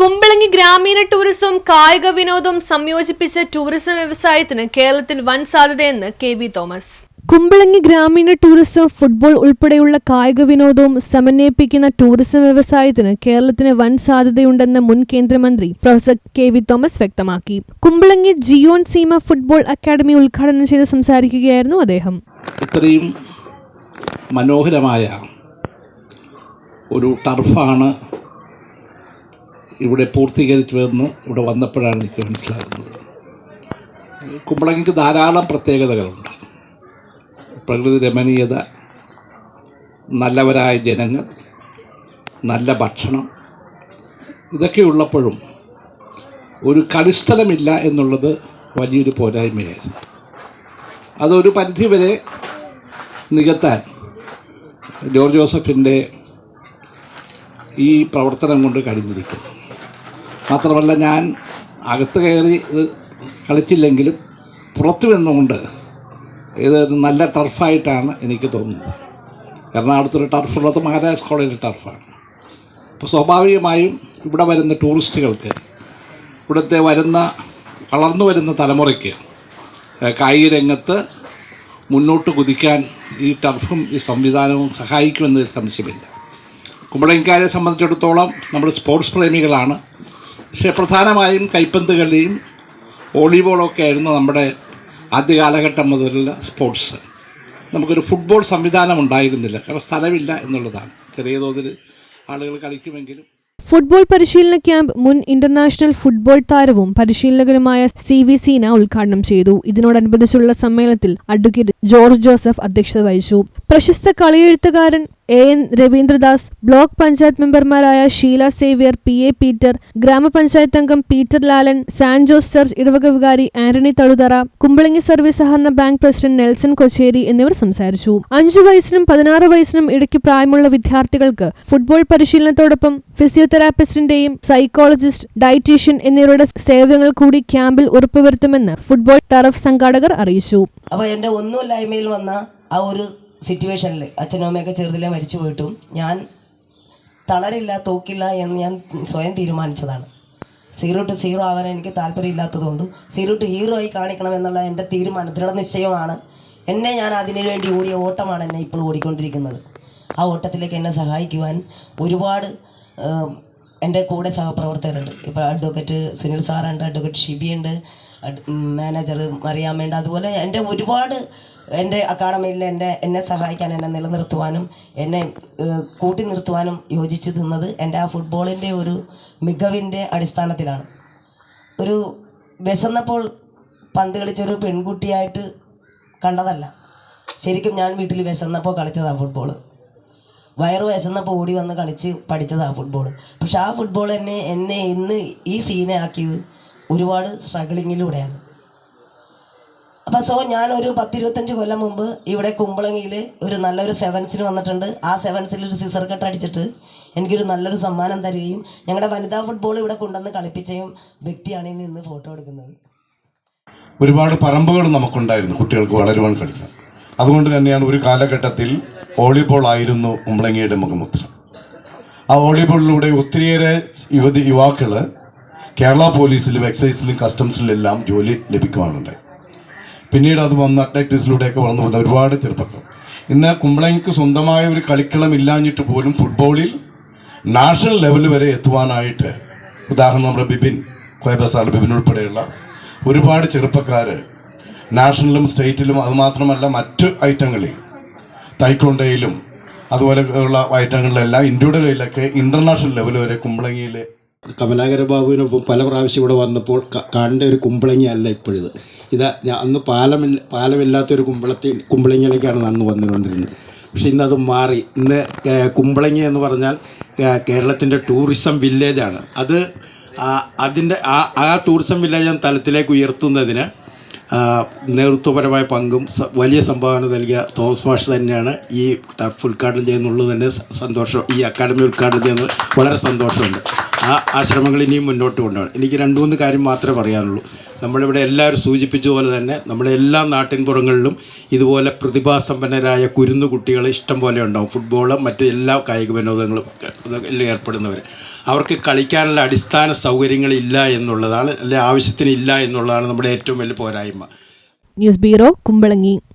കുമ്പളങ്ങി ഗ്രാമീണ ടൂറിസവും കായിക വിനോദവും സംയോജിപ്പിച്ച ടൂറിസം വ്യവസായത്തിന് കേരളത്തിൽ വൻ സാധ്യതയെന്ന് കെ വി തോമസ്. കുമ്പളങ്ങി ഗ്രാമീണ ടൂറിസം ഫുട്ബോൾ ഉൾപ്പെടെയുള്ള കായിക വിനോദവും സമന്വയിപ്പിക്കുന്ന ടൂറിസം വ്യവസായത്തിന് കേരളത്തിന് വൻ സാധ്യതയുണ്ടെന്ന് മുൻ കേന്ദ്രമന്ത്രി പ്രൊഫസർ കെ വി തോമസ് വ്യക്തമാക്കി. കുമ്പളങ്ങി ജിയോൺ സീമ ഫുട്ബോൾ അക്കാദമി ഉദ്ഘാടനം ചെയ്ത് സംസാരിക്കുകയായിരുന്നു അദ്ദേഹം. ഇത്രയും മനോഹരമായ ഒരു ടർഫാണ് ഇവിടെ പൂർത്തീകരിച്ചുവെന്ന് ഇവിടെ വന്നപ്പോഴാണ് എനിക്ക് മനസ്സിലാകുന്നത്. കുമ്പളങ്ങിക്ക് ധാരാളം പ്രത്യേകതകളുണ്ട്. പ്രകൃതി രമണീയത നല്ലവരായ ജനങ്ങൾ നല്ല ഭക്ഷണം ഇതൊക്കെ ഉള്ളപ്പോഴും ഒരു കളിസ്ഥലമില്ല എന്നുള്ളത് വലിയൊരു പോരായ്മയായിരുന്നു. അതൊരു പരിധിവരെ നികത്താൻ ജോർജ് ജോസഫിന്റെ ഈ പ്രവർത്തനം കൊണ്ട് കഴിഞ്ഞിരിക്കുന്നു. മാത്രമല്ല ഞാൻ അകത്ത് കയറി ഇത് കളിച്ചില്ലെങ്കിലും പുറത്തു വന്നുകൊണ്ട് ഇത് നല്ല ടർഫായിട്ടാണ് എനിക്ക് തോന്നുന്നത്. എറണാകുളത്തൊരു ടർഫുള്ളത് മഹാരാജ് കോളേജ് ടർഫാണ്. അപ്പോൾ സ്വാഭാവികമായും ഇവിടെ വരുന്ന ടൂറിസ്റ്റുകൾക്ക് ഇവിടുത്തെ വരുന്ന വളർന്നു വരുന്ന തലമുറയ്ക്ക് കായിക രംഗത്ത് മുന്നോട്ട് കുതിക്കാൻ ഈ ടർഫും ഈ സംവിധാനവും സഹായിക്കുമെന്നതിൽ സംശയമില്ല. കുമ്പളങ്ങിക്കാരെ സംബന്ധിച്ചിടത്തോളം നമ്മൾ സ്പോർട്സ് പ്രേമികളാണ്. പക്ഷേ പ്രധാനമായും കൈപ്പന്ത് കളിയും വോളിബോളൊക്കെ ആയിരുന്നു നമ്മുടെ ആദ്യ കാലഘട്ടം മുതലുള്ള സ്പോർട്സ്. നമുക്കൊരു ഫുട്ബോൾ സംവിധാനം ഉണ്ടായിരുന്നില്ല. കാരണം സ്ഥലമില്ല എന്നുള്ളതാണ്. ചെറിയ തോതിൽ ആളുകൾ കളിക്കുമെങ്കിലും. ഫുട്ബോൾ പരിശീലന ക്യാമ്പ് മുൻ ഇന്റർനാഷണൽ ഫുട്ബോൾ താരവും പരിശീലകനുമായ സി വി സീന ഉദ്ഘാടനം ചെയ്തു. ഇതിനോടനുബന്ധിച്ചുള്ള സമ്മേളനത്തിൽ അഡ്വക്കേറ്റ് ജോർജ് ജോസഫ് അധ്യക്ഷത വഹിച്ചു. പ്രശസ്ത കളിയെഴുത്തുകാരൻ A N Raveendradas block panchayat മെമ്പർമാരായ Sheela Xavier P A Peter ഗ്രാമപഞ്ചായത്ത് അംഗം Peter Lalan San Jose church ഇടവക വികാരി ആന്റണി തളുതറ കുമ്പളങ്ങി സർവീസ് സഹകരണ ബാങ്ക് പ്രസിഡന്റ് നെൽസൺ കൊച്ചേരി എന്നിവർ സംസാരിച്ചു. അഞ്ചു വയസ്സിനും പതിനാറ് വയസ്സിനും ഇടയ്ക്ക് പ്രായമുള്ള വിദ്യാർത്ഥികൾക്ക് ഫുട്ബോൾ പരിശീലനത്തോടൊപ്പം ഫിസിയോതെറാപ്പിസ്റ്റിന്റെയും സൈക്കോളജിസ്റ്റ് ഡയറ്റീഷ്യൻ എന്നിവരുടെ സേവനങ്ങൾ കൂടി ക്യാമ്പിൽ ഉറപ്പുവരുത്തുമെന്ന് ഫുട്ബോൾ ടറഫ് സംഘാടകർ അറിയിച്ചു. അപ്പോൾ എന്റെ ഒന്നുമില്ലായ്മയിൽ വന്ന ആ ഒരു സിറ്റുവേഷനിൽ അച്ഛനും അമ്മയൊക്കെ ചെറുതിലെ മരിച്ചു പോയിട്ടും ഞാൻ തളരില്ല തോക്കില്ല എന്ന് ഞാൻ സ്വയം തീരുമാനിച്ചതാണ്. സീറോ ടു സീറോ ആവാൻ എനിക്ക് താല്പര്യമില്ലാത്തതുകൊണ്ട് സീറോ ടു ഹീറോ ആയി കാണിക്കണം എന്നുള്ള എന്റെ തീരുമാനം ദൃഢനിശ്ചയമാണ് എന്നെ ഞാൻ അതിനു വേണ്ടി ഓടിയ ഓട്ടമാണ് എന്നെ ഇപ്പോൾ ഓടിക്കൊണ്ടിരിക്കുന്നത്. ആ ഓട്ടത്തിലേക്ക് എന്നെ സഹായിക്കുവാൻ ഒരുപാട് എന്റെ കൂടെ സഹപ്രവർത്തകരുണ്ട്. ഇപ്പോൾ അഡ്വക്കേറ്റ് സുനിൽ സാറുണ്ട് അഡ്വക്കേറ്റ് ഷിബിയുണ്ട് മാനേജർ മറിയാമ്മയുണ്ട് അതുപോലെ എന്റെ ഒരുപാട് എന്റെ അക്കാഡമിയിൽ എന്റെ എന്നെ സഹായിക്കാൻ എന്നെ നിലനിർത്തുവാനും എന്നെ കൂട്ടി നിർത്തുവാനും യോജിച്ച് നിന്നത് എന്റെ ആ ഫുട്ബോളിന്റെ ഒരു മികവിന്റെ അടിസ്ഥാനത്തിലാണ്. ഒരു വിശന്നപ്പോൾ പന്ത് കളിച്ചൊരു പെൺകുട്ടിയായിട്ട് കണ്ടതല്ല. ശരിക്കും ഞാൻ വീട്ടിൽ വിശന്നപ്പോൾ കളിച്ചതാണ് ഫുട്ബോൾ വയറ് വിശന്നപ്പോൾ ഓടി വന്ന് കളിച്ച് പഠിച്ചതാണ് ഫുട്ബോൾ പക്ഷെ ആ ഫുട്ബോൾ എന്നെ എന്നെ ഇന്ന് ഈ സീനെ ആക്കിയത് ഒരുപാട് സ്ട്രഗിളിങ്ങിലൂടെയാണ് അപ്പോൾ സോ ഞാൻ ഒരു പത്തിരുപത്തഞ്ച് കൊല്ലം മുമ്പ് ഇവിടെ കുമ്പളങ്ങിയിൽ ഒരു നല്ലൊരു സെവൻസിന് വന്നിട്ടുണ്ട്. ആ സെവൻസിൽ ഒരു സിസർ കട്ട് അടിച്ചിട്ട് എനിക്കൊരു നല്ലൊരു സമ്മാനം തരികയും ഞങ്ങളുടെ വനിതാ ഫുട്ബോൾ ഇവിടെ കൊണ്ടുവന്ന് കളിപ്പിച്ചയും വ്യക്തിയാണ് ഇന്ന് ഇന്ന് ഫോട്ടോ എടുക്കുന്നത്. ഒരുപാട് പറമ്പുകൾ നമുക്കുണ്ടായിരുന്നു കുട്ടികൾക്ക് വളരുവാൻ കളിക്കാൻ അതുകൊണ്ട് തന്നെയാണ് ഒരു കാലഘട്ടത്തിൽ വോളിബോൾ ആയിരുന്നു കുമ്പളങ്ങിയുടെ മുഖമുദ്ര. ആ വോളിബോളിലൂടെ ഒത്തിരിയേറെ യുവതി യുവാക്കൾ കേരള പോലീസിലും എക്സൈസിലും കസ്റ്റംസിലും എല്ലാം ജോലി ലഭിക്കുവാനുണ്ടായി പിന്നീട് അത് വന്ന് അത്ലറ്റിക്സിലൂടെയൊക്കെ വളർന്നു ഒരുപാട് ചെറുപ്പക്കാർ. ഇന്ന് കുമ്പളങ്ങിക്ക് സ്വന്തമായ ഒരു കളിക്കളം ഇല്ലാഞ്ഞിട്ട് പോലും ഫുട്ബോളിൽ നാഷണൽ ലെവൽ വരെ എത്തുവാനായിട്ട് ഉദാഹരണം നമ്മുടെ ബിബിൻ കോയബസാർ ബിബിൻ ഉൾപ്പെടെയുള്ള ഒരുപാട് ചെറുപ്പക്കാർ നാഷണലിലും സ്റ്റേറ്റിലും അതുമാത്രമല്ല മറ്റ് ഐറ്റങ്ങളിൽ തൈക്കൊണ്ടയിലും അതുപോലെ ഉള്ള ഐറ്റങ്ങളിലെല്ലാം ഇൻഡിവിജ്വലിലൊക്കെ ഇന്റർനാഷണൽ ലെവൽ വരെ കുമ്പളങ്ങിയിലെ കമലാകര ബാബുവിനൊപ്പം പല പ്രാവശ്യം ഇവിടെ വന്നപ്പോൾ കണ്ട ഒരു കുമ്പളങ്ങിയല്ല ഇപ്പോഴിത്. ഇത് ഞാൻ അന്ന് പാലമില്ല പാലമില്ലാത്തൊരു കുമ്പളത്തിൽ കുമ്പളങ്ങിയിലേക്കാണ് അന്ന് വന്നുകൊണ്ടിരുന്നത്. പക്ഷെ ഇന്നത് മാറി. ഇന്ന് കുമ്പളങ്ങി എന്ന് പറഞ്ഞാൽ കേരളത്തിന്റെ ടൂറിസം വില്ലേജാണ്. അത് അതിന്റെ ആ ആ ടൂറിസം വില്ലേജ് എന്ന തലത്തിലേക്ക് ഉയർത്തുന്നതിന് നേതൃത്വപരമായ പങ്കും വലിയ സംഭാവന നൽകിയ തോമസ് മാഷ് തന്നെയാണ് ഈ ടർഫ് ഉദ്ഘാടനം ചെയ്യുന്നുള്ളത് തന്നെ സന്തോഷം. ഈ അക്കാഡമി ഉദ്ഘാടനം ചെയ്യുന്നത് വളരെ സന്തോഷമുണ്ട്. ആ ആ ശ്രമങ്ങൾ ഇനിയും മുന്നോട്ട് കൊണ്ടുപോകണം. എനിക്ക് രണ്ട് മൂന്ന് കാര്യം മാത്രമേ പറയാനുള്ളൂ. നമ്മളിവിടെ എല്ലാവരും സൂചിപ്പിച്ച പോലെ തന്നെ നമ്മുടെ എല്ലാ നാട്ടിൻപുറങ്ങളിലും ഇതുപോലെ പ്രതിഭാസമ്പന്നരായ കുരുന്നു കുട്ടികൾ ഇഷ്ടം പോലെ ഉണ്ടാവും. ഫുട്ബോളും മറ്റു എല്ലാ കായിക വിനോദങ്ങളും ഏർപ്പെടുന്നവർ അവർക്ക് കളിക്കാനുള്ള അടിസ്ഥാന സൗകര്യങ്ങളില്ല എന്നുള്ളതാണ് അല്ലെ ആവശ്യത്തിന് ഇല്ല എന്നുള്ളതാണ് നമ്മുടെ ഏറ്റവും വലിയ പോരായ്മ. News bureau Kumbalangi.